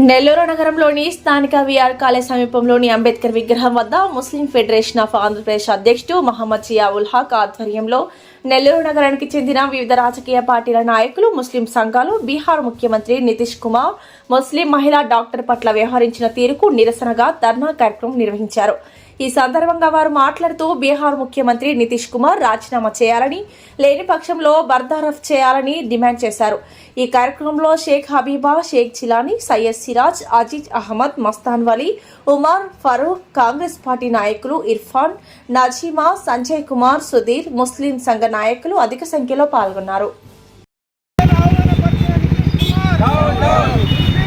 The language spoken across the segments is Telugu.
నెల్లూరు నగరంలోని స్థానిక విఆర్ కాలేజ్ సమీపంలోని అంబేద్కర్ విగ్రహం వద్ద ముస్లిం ఫెడరేషన్ ఆఫ్ ఆంధ్రప్రదేశ్ అధ్యక్షుడు మహమ్మద్ జియావుల్ హక్ ఆధ్వర్యంలో నెల్లూరు నగరానికి చెందిన వివిధ రాజకీయ పార్టీల నాయకులు ముస్లిం సంఘాలు బీహార్ ముఖ్యమంత్రి నితీష్ కుమార్ ముస్లిం మహిళా డాక్టర్ పట్ల వ్యవహరించిన తీరుకు నిరసనగా ధర్నా కార్యక్రమం నిర్వహించారు. ఈ సందర్భంగా వారు మాట్లాడుతూ బీహార్ ముఖ్యమంత్రి నితీష్ కుమార్ రాజీనామా చేయాలని లేని పక్షంలో బర్దారఫ్ చేయాలని డిమాండ్ చేశారు. ఈ కార్యక్రమంలో షేక్ హబీబా షేక్ చిలానీ సయ్యద్ సిరాజ్ అజీజ్ అహ్మద్ మస్తాన్ వలీ ఉమార్ ఫరూక్ కాంగ్రెస్ పార్టీ నాయకులు ఇర్ఫాన్ నజీమా సంజయ్ కుమార్ సుధీర్ ముస్లిం సంఘ నాయకులు అధిక సంఖ్యలో పాల్గొన్నారు.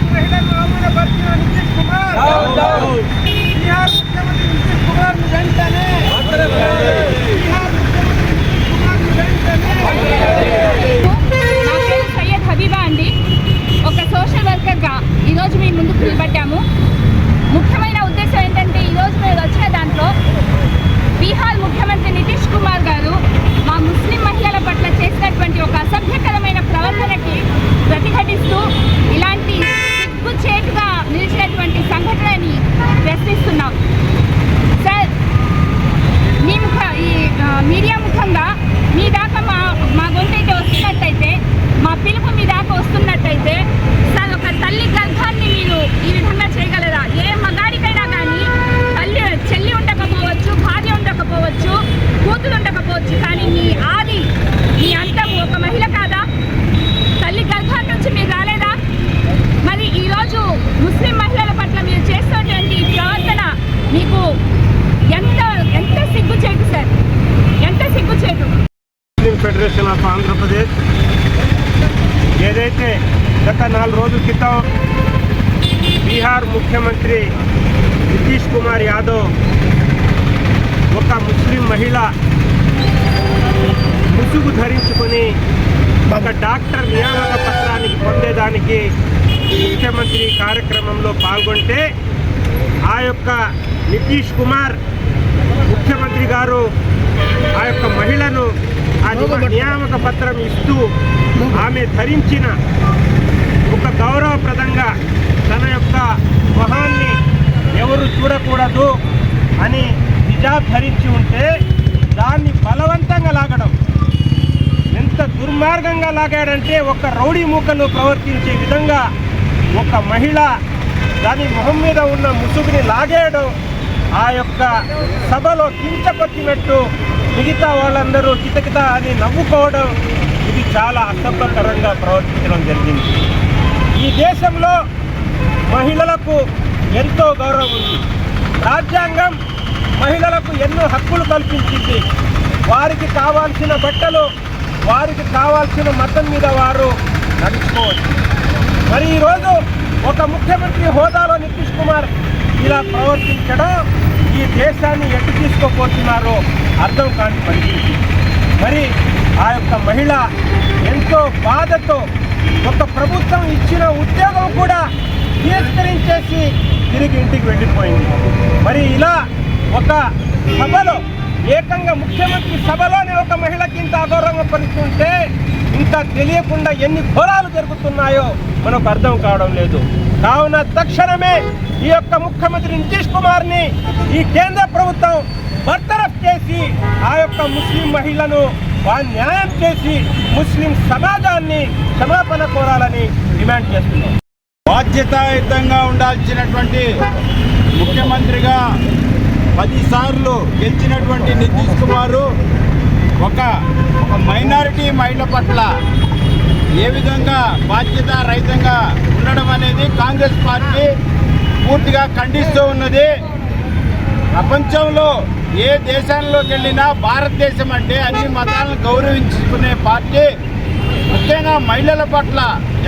మహిళలు అవమానపరిచిన నితీష్ కుమార్ బీహార్ ముఖ్యమంత్రి నితీష్ కుమార్ వెంటనే బీహార్ ముఖ్యమంత్రి నితీష్ కుమార్ వెంటనే నా పేరు సయ్యద్ హబీబా అండి ఒక సోషల్ వర్కర్గా ఈరోజు మీ ముందుకు నిలబడ్డాము ముఖ్యమైన ఉద్దేశం ఏంటంటే ఈరోజు మీరు వచ్చిన దాంట్లో బీహార్ ముఖ్యమంత్రి నితీష్ కుమార్ గారు మా ముస్లిం మహిళల పట్ల చేసినటువంటి ఒక అసభ్యకరమైన ప్రవర్తనకి ప్రతిఘటిస్తూ ఇలాంటి సిగ్గుచేటుగా నిలిచినటువంటి సంఘటనని ప్రశ్నిస్తున్నాం సార్ మీ ముఖ ఈ ఆ, మీడియా ముఖంగా మీ దాకా మా మా గొంతైతే వస్తున్నట్టయితే మా పిలుపు మీ దాకా వస్తున్నట్టయితే సార్ ఒక తల్లి గర్భాన్ని మీరు ఈ విధంగా చేయగలరా ఏ మగాడికైనా కానీ తల్లి చెల్లి ఉండకపోవచ్చు భార్య ఉండకపోవచ్చు కూతురు ఉండకపోవచ్చు కానీ మీ ఆది మీ అంతం ఒక మహిళ కాదా? తల్లి గర్భం నుంచి మీరు రాలేదా? మరి ఈరోజు ముస్లిం మహిళల పట్ల మీరు చేస్తున్నటువంటి ప్రవర్తన మీకు ఎంత ఎంత సిగ్గుచేటు సార్? ఎంత సిగ్గుచేటు? ముస్లిం ఫెడరేషన్ ఆఫ్ ఆంధ్రప్రదేశ్ ఏదైతే గత నాలుగు రోజుల క్రితం బీహార్ ముఖ్యమంత్రి నితీష్ కుమార్ యాదవ్ ఒక ముస్లిం మహిళ ముసుగు ధరించుకొని ఒక డాక్టర్ నియామక పత్రానికి పొందేదానికి ముఖ్యమంత్రి కార్యక్రమంలో పాల్గొంటే ఆ యొక్క నితీష్ కుమార్ ముఖ్యమంత్రి గారు ఆ యొక్క మహిళను ఆ నియామక పత్రం ఇస్తూ ఆమె ధరించిన ఒక గౌరవప్రదంగా తన యొక్క దుర్మార్గంగా లాగాడంటే ఒక రౌడీ మూకను ప్రవర్తించే విధంగా ఒక మహిళ దాని మొహం మీద ఉన్న ముసుగుని లాగేయడం ఆ యొక్క సభలో కించపరిచినట్టు మిగతా వాళ్ళందరూ కితకిత అని నవ్వుకోవడం ఇది చాలా అసభ్యకరంగా ప్రవర్తించడం జరిగింది. ఈ దేశంలో మహిళలకు ఎంతో గౌరవం ఉంది. రాజ్యాంగం మహిళలకు ఎన్నో హక్కులు కల్పించింది. వారికి కావాల్సిన బట్టలు వారికి కావాల్సిన మతం మీద వారు నడుచుకోవచ్చు మరి ఈరోజు ఒక ముఖ్యమంత్రి హోదాలో నితీష్ కుమార్ ఇలా ప్రవర్తించడం ఈ దేశాన్ని ఎటు తీసుకోపోతున్నారో అర్థం కాని పరిస్థితి. మరి ఆ యొక్క మహిళ ఎంతో బాధతో ఒక ప్రభుత్వం ఇచ్చిన ఉద్యోగం కూడా తిరస్కరించేసి తిరిగి ఇంటికి వెళ్ళిపోయింది. మరి ఇలా ఒక సభలో ఏకంగా ముఖ్యమంత్రి సభలోనే ఒక మహిళకి ఇంత అగౌరవంగా పరుస్తుంటే ఇంకా తెలియకుండా ఎన్ని ఘోరాలు జరుగుతున్నాయో మనకు అర్థం కావడం లేదు. కావున తక్షణమే ఈ యొక్క ముఖ్యమంత్రి నితీష్ కుమార్ని ఈ కేంద్ర ప్రభుత్వం బర్తరఫ్ చేసి ఆ యొక్క ముస్లిం మహిళను న్యాయం చేసి ముస్లిం సమాజాన్ని క్షమాపణ కోరాలని డిమాండ్ చేస్తున్నాం. బాధ్యతాయుతంగా ఉండాల్సినటువంటి ముఖ్యమంత్రిగా పదిసార్లు గెలిచినటువంటి నితీష్ కుమారు ఒక ఒక మైనారిటీ మహిళ పట్ల ఏ విధంగా బాధ్యత రహితంగా ఉండడం అనేది కాంగ్రెస్ పార్టీ పూర్తిగా ఖండిస్తూ ఉన్నది. ప్రపంచంలో ఏ దేశాల్లోకి వెళ్ళినా భారతదేశం అంటే అన్ని మతాలను గౌరవించుకునే పార్టీ. ముఖ్యంగా మహిళల పట్ల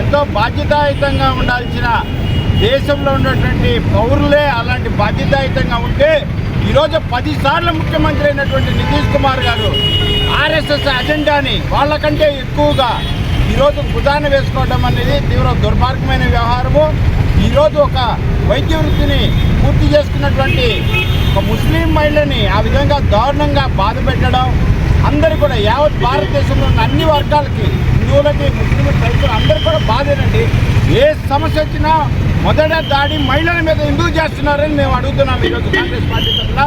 ఎంతో బాధ్యతాయుతంగా ఉండాల్సిన దేశంలో ఉన్నటువంటి పౌరులే అలాంటి బాధ్యతాయుతంగా ఉంటే ఈరోజు పదిసార్లు ముఖ్యమంత్రి అయినటువంటి నితీష్ కుమార్ గారు ఆర్ఎస్ఎస్ అజెండాని వాళ్ళకంటే ఎక్కువగా ఈరోజు భుజాన వేసుకోవడం అనేది తీవ్ర దుర్మార్గమైన వ్యవహారము. ఈరోజు ఒక వైద్య వృత్తిని పూర్తి చేసుకున్నటువంటి ఒక ముస్లిం మహిళని ఆ విధంగా దారుణంగా బాధ పెట్టడం అందరూ కూడా యావత్ భారతదేశంలో ఉన్న అన్ని వర్గాలకి హిందువులకి ముస్లింలు రైతులు అందరూ కూడా బాధేనండి. ఏ సమస్య వచ్చినా మొదట దాడి మహిళల మీద ఎందుకు చేస్తున్నారని మేము అడుగుతున్నాం ఈరోజు కాంగ్రెస్ పార్టీ తరఫున.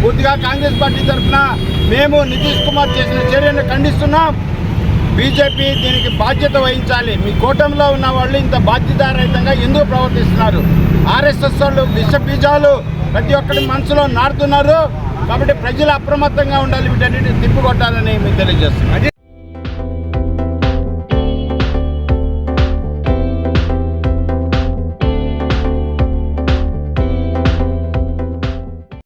పూర్తిగా కాంగ్రెస్ పార్టీ తరఫున మేము నితీష్ కుమార్ చేసిన చర్యను ఖండిస్తున్నాం. బీజేపీ దీనికి బాధ్యత వహించాలి. మీ కూటమిలో ఉన్న వాళ్ళు ఇంత బాధ్యతారహితంగా ఎందుకు ప్రవర్తిస్తున్నారు? ఆర్ఎస్ఎస్ వాళ్ళు విష బీజాలు ప్రతి ఒక్కరి మనసులో నాటుతున్నారు. కాబట్టి ప్రజలు అప్రమత్తంగా ఉండాలి వీటన్నిటిని తిప్పికొట్టాలని మీకు తెలియజేస్తున్నాం